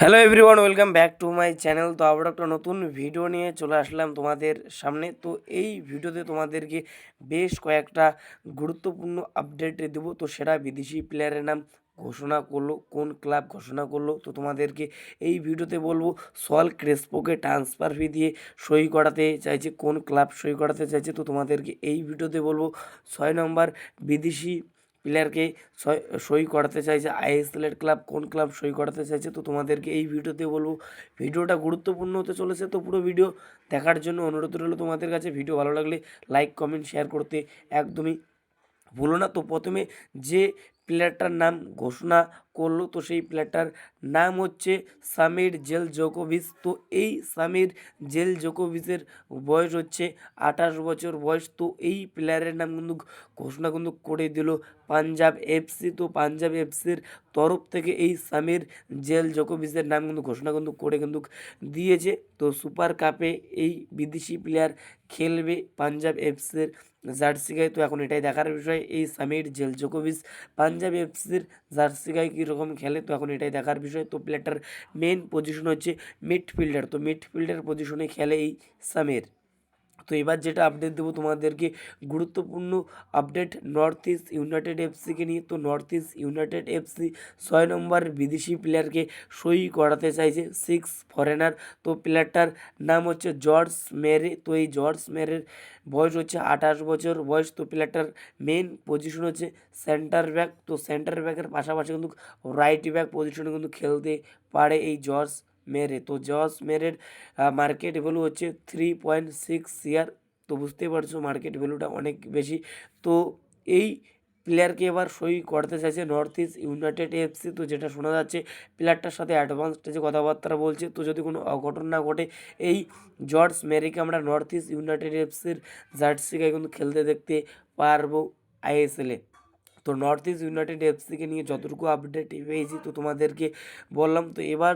Hello everyone welcome back to my channel তো আবার একটা নতুন ভিডিও নিয়ে চলে আসলাম তোমাদের সামনে। তো এই ভিডিওতে তোমাদেরকে বেশ কয়েকটা গুরুত্বপূর্ণ আপডেট দেবো। তো সেটা বিদেশি প্লেয়ারের নাম ঘোষণা করল, কোন ক্লাব ঘোষণা করল। তো তোমাদেরকে এই ভিডিওতে বলব সল ক্রেসপোকে ট্রান্সফার ফি দিয়ে সই করাতে চাইছে, কোন ক্লাব সই করাতে চাইছে। তো তোমাদেরকে এই ভিডিওতে বলব, ছয় নম্বর বিদেশি প্লেয়ারকে সই- করাতে চাইছে আইএসএলের ক্লাব, কোন ক্লাব সই করাতে চাইছে, তো তোমাদেরকে এই ভিডিওতে বলব। ভিডিওটা গুরুত্বপূর্ণ হতে চলেছে, তো পুরো ভিডিও দেখার জন্য অনুরোধ রইল তোমাদের কাছে। ভিডিও ভালো লাগলে লাইক, কমেন্ট, শেয়ার করতে একদমই ভুলো না। তো প্রথমে যে প্লেয়ারটার নাম ঘোষণা করল। তো সেই প্লেয়ারটার নাম হচ্ছে সামির জেল জোকোভিস তো এই সামির জেল জোকোভিসের বয়স হচ্ছে আঠাশ বছর বয়স। তো এই প্লেয়ারের নাম কিন্তু ঘোষণা কিন্তু করে দিল পাঞ্জাব এফসি তো পাঞ্জাব এফসির তরফ থেকে এই সামির জেল জোকোভিসের নাম কিন্তু ঘোষণা কিন্তু করে কিন্তু দিয়েছে। তো সুপার কাপে এই বিদেশি প্লেয়ার খেলবে পাঞ্জাব এফসির জার্সি গায়ে। তো এখন এটাই দেখার বিষয়, এই সামির জেল জোকোভিস পাঞ্জাব এফসির জার্সি গায়ে কীরকম খেলে, তো এখন এটাই দেখার বিষয়। তো প্লেটার মেন পজিশন হচ্ছে মিডফিল্ডার তো মিডফিল্ডার পজিশনে খেলে এই সামির। তো এবার যেটা আপডেট দেবো তোমাদেরকে, গুরুত্বপূর্ণ আপডেট নর্থ ইস্ট ইউনাইটেড এফসিকে নিয়ে। তো নর্থ ইস্ট ইউনাইটেড এফসি ছয় নম্বর বিদেশি প্লেয়ারকে সই করাতে চাইছে সিক্স ফরেনার তো প্লেয়ারটার নাম হচ্ছে জর্জ মেরে তো এই জর্জ মেরের বয়স হচ্ছে আঠাশ বছর বয়স। তো প্লেয়ারটার মেন পজিশন হচ্ছে সেন্টার ব্যাক তো সেন্টার ব্যাকের পাশাপাশি কিন্তু রাইট ব্যাক পজিশনে কিন্তু খেলতে পারে এই জর্জ মেরে। তো জর্জ মেরের মার্কেট ভ্যালু হচ্ছে থ্রি পয়েন্ট সিক্স ইয়ার তো বুঝতেই পারছ মার্কেট ভ্যালুটা অনেক বেশি। তো এই প্লেয়ারকে এবার সই করতে চাইছে নর্থ ইস্ট ইউনাইটেড এফসি তো যেটা শোনা যাচ্ছে প্লেয়ারটার সাথে অ্যাডভান্স স্টেজে কথাবার্তা বলছে, তো যদি কোনো অঘটন না ঘটে, এই জর্জ মেরিকে আমরা নর্থ ইস্ট ইউনাইটেড এফসির জার্সি গায়ে কিন্তু খেলতে দেখতে পারব আইএসএলে তো নর্থ ইস্ট ইউনাইটেড এফসিকে নিয়ে যতটুকু আপডেট পেয়েছি তো তোমাদেরকে বললাম, তো এবার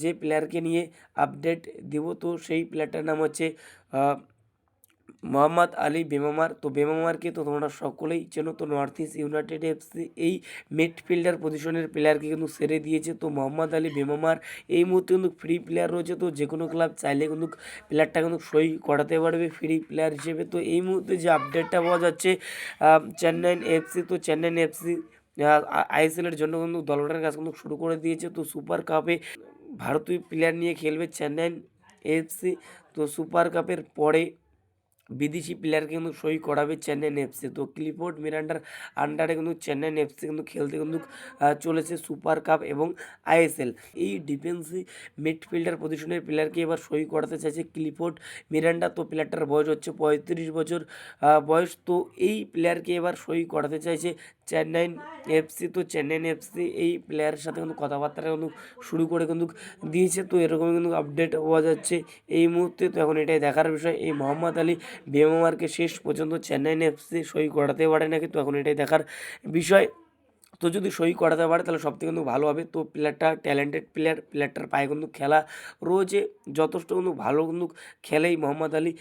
যে প্লেয়ারকে নিয়ে আপডেট দেবো, তো সেই প্লেয়ারটার নাম হচ্ছে মোহাম্মদ আলী বেমামার। তো বেমামারকে তো তোমরা সকলেই চেনো। তো নর্থ ইস্ট ইউনাইটেড এফসি এই মিডফিল্ডার পজিশনের প্লেয়ারকে কিন্তু সেরে দিয়েছে। তো মোহাম্মদ আলী বেমামার এই মুহূর্তে কিন্তু ফ্রি প্লেয়ার রয়েছে। তো যে কোনো ক্লাব চাইলে কিন্তু প্লেয়ারটা কিন্তু সই করাতে পারবে ফ্রি প্লেয়ার হিসেবে। তো এই মুহূর্তে যে আপডেটটা পাওয়া যাচ্ছে চেন্নাইন এফসি তো চেন্নাইন এফসি আইএসএলের জন্য কিন্তু দলটার কাজ কিন্তু শুরু করে দিয়েছে। তো সুপার কাপে ভারতীয় প্লেয়ার নিয়ে খেলবে চেন্নাইন এফসি তো সুপার কাপের পরে বিদেশি প্লেয়ারকে কিন্তু সই করাবে চেন্নাইন এফসি তো ক্লিফোর্ড মিরান্ডার আন্ডারে কিন্তু চেন্নাইন এফসি কিন্তু খেলতে কিন্তু চলেছে সুপার কাপ এবং আইএসএল এই ডিফেন্সি মিডফিল্ডার পজিশনের প্লেয়ারকে এবার সই করাতে চাইছে ক্লিফোর্ড মিরান্ডা তো প্লেয়ারটার বয়স হচ্ছে পঁয়ত্রিশ বছর বয়স। তো এই প্লেয়ারকে এবার সই করাতে চাইছে চেন্নাইন এফসি তো চেন্নাইন এফসি এই প্লেয়ারের সাথে কিন্তু কথাবার্তা কিন্তু শুরু করে কিন্তু দিয়েছে। তো এরকমই কিন্তু আপডেট পাওয়া যাচ্ছে এই মুহূর্তে। তো এখন এটাই দেখার বিষয়। এই মোহাম্মদ আলী বেমামারকে শেষ পর্যন্ত চেন্নাইন এফসি সই করাতে পারে নাকি তো এখন এটাই দেখার বিষয়। তো যদি সই করাতে পারে, তাহলে সব থেকে কিন্তু ভালো হবে। তো প্লেয়ারটা ট্যালেন্টেড প্লেয়ার প্লেয়ারটার পায়ে কিন্তু খেলা রয়েছে। যথেষ্ট কিন্তু ভালো কিন্তু খেলেই মোহাম্মদ আলী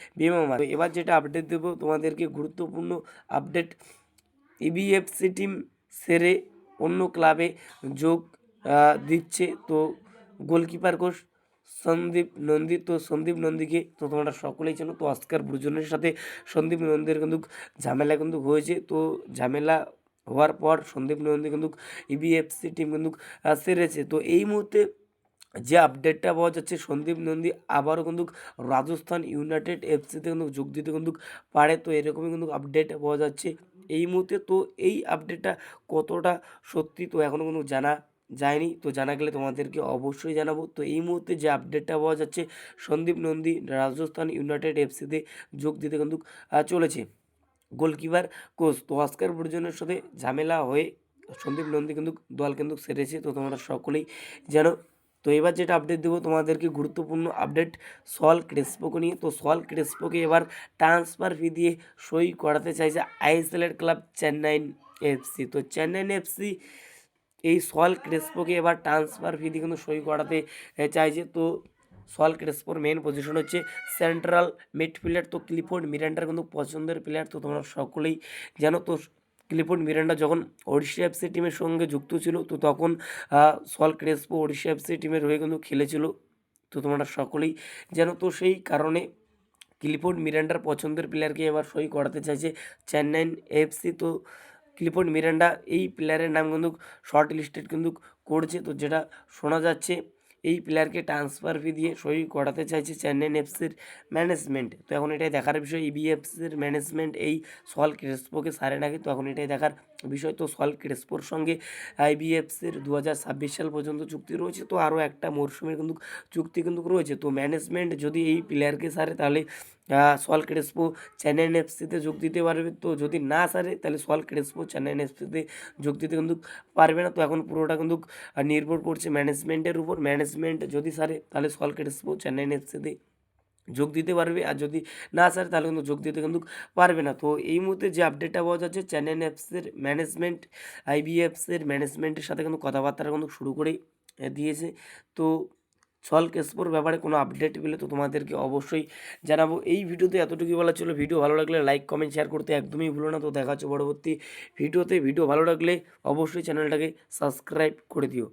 তো এবার যেটা আপডেট দেবো, তোমাদেরকে গুরুত্বপূর্ণ আপডেট ইবিএফসি টিম সেরে অন্য ক্লাবে যোগ দিচ্ছে। তো গোলকিপার কোচ সন্দীপ নন্দী। তো সন্দীপ নন্দীকে তো তোমরা সকলেই চেনো। তো অস্কার ব্রুজনের সাথে সন্দীপ নন্দীর কিন্তু ঝামেলা কিন্তু হয়েছে। তো ঝামেলা হওয়ার পর সন্দীপ নন্দী কিন্তু ইবিএফসি টিম কিন্তু সেরেছে। তো এই মুহূর্তে যে আপডেটটা পাওয়া যাচ্ছে, সন্দীপ নন্দী আবারও কিন্তু রাজস্থান ইউনাইটেড এফসিতে কিন্তু যোগ দিতে কিন্তু পারে। তো এরকমই কিন্তু আপডেট পাওয়া যাচ্ছে। এই মুহূর্তে তো এই আপডেটটা কতটা সত্যি, তো এখনও কিন্তু জানা যায়নি। তো জানা গেলে তোমাদেরকে অবশ্যই জানাব। তো এই মুহূর্তে যে আপডেটটা পাওয়া যাচ্ছে, সন্দীপ নন্দী রাজস্থান ইউনাইটেড এফসিতে যোগ দিতে কিন্তু চলেছে। গোলকিপার কোচ তো অস্কার ব্রুজনের সাথে ঝামেলা হয়ে সন্দীপ নন্দী কিন্তু দল কিন্তু সেরেছে। তো তোমরা সকলেই জানো। তো এবার যেটা আপডেট দেবো, তোমাদেরকে গুরুত্বপূর্ণ আপডেট সল ক্রেসপোকে নিয়ে। তো সল ক্রেসপোকে এবার ট্রান্সফার ফি দিয়ে সই করাতে চাইছে আইএসএলের ক্লাব চেন্নাইন এফসি তো চেন্নাইন এফসি এই সল ক্রেসপোকে এবার ট্রান্সফার ফি দিয়ে কিন্তু সই করাতে চাইছে। তো সল ক্রেসপোর মেন পজিশন হচ্ছে সেন্ট্রাল মিডফিল্ডার তো ক্লিফোর্ড মিরান্ডার কিন্তু পছন্দের প্লেয়ার তো তোমরা সকলেই জানো, তো ক্লিফোর্ড মিরান্ডা যখন ওড়িশা এফসি টিমের সঙ্গে যুক্ত ছিল, তো তখন সল ক্রেসপো ওড়িশা এফসি টিমের হয়ে কিন্তু খেলেছিল। তো তোমরা সকলেই জানো, তো সেই কারণে ক্লিফোর্ড মিরান্ডার পছন্দের প্লেয়ারকে এবার সই করাতে চাইছে চেন্নাইন এফসি তো ক্লিফোর্ড মিরান্ডা, এই প্লেয়ারের নাম কিন্তু শর্ট লিস্টেড কিন্তু করছে। তো যেটা শোনা যাচ্ছে, এই প্লেয়ারকে ট্রান্সফার ফি দিয়ে সই করাতে চাইছে চেন্নাইন এফসির ম্যানেজমেন্ট তো এখন এটাই দেখার বিষয় ইবিএফসির ম্যানেজমেন্ট এই সল ক্রেসপোকে সারে নাকি? তো এখন এটাই দেখার বিষয় তো সল ক্রেসপোর সঙ্গে আইবিএফসির দু হাজার ছাব্বিশ সাল পর্যন্ত চুক্তি রয়েছে, তো আরও একটা মরশুমের কিন্তু চুক্তি কিন্তু রয়েছে। তো ম্যানেজমেন্ট যদি এই প্লেয়ারকে সারে, তাহলে সল ক্রেসপো চেন্নাইন এফসিতে যোগ দিতে পারবে। তো যদি না সারে, তাহলে সল ক্রেসপো চেন্নাইন এফসিতে যোগ দিতে কিন্তু পারবে না। তো এখন পুরোটা কিন্তু নির্ভর করছে ম্যানেজমেন্টের উপর। ম্যানেজমেন্ট যদি সারে, তাহলে সল ক্রেসপো চেন্নাইন এফসিতে যোগ দিতে পারবে। আর যদি না স্যার তাহলে কিন্তু যোগ দিতে কিন্তু পারবে না। তো এই মুহূর্তে যে আপডেটটা পাওয়া যাচ্ছে চ্যানেল অ্যাপসের ম্যানেজমেন্ট আইবিএফসির ম্যানেজমেন্টের সাথে কিন্তু কথাবার্তা কিন্তু শুরু আহ, দিয়েছে। তো সল কেসপোর ব্যাপারে কোনো আপডেট পেলে তো তোমাদেরকে অবশ্যই জানাব। এই ভিডিওতে এতটুকুই বলা ছিল। ভিডিও ভালো লাগলে লাইক কমেন্ট শেয়ার করতে একদমই ভুলো না। তো দেখা হচ্ছে পরবর্তী ভিডিওতে। ভিডিও ভালো লাগলে অবশ্যই চ্যানেলটাকে সাবস্ক্রাইব করে দিও।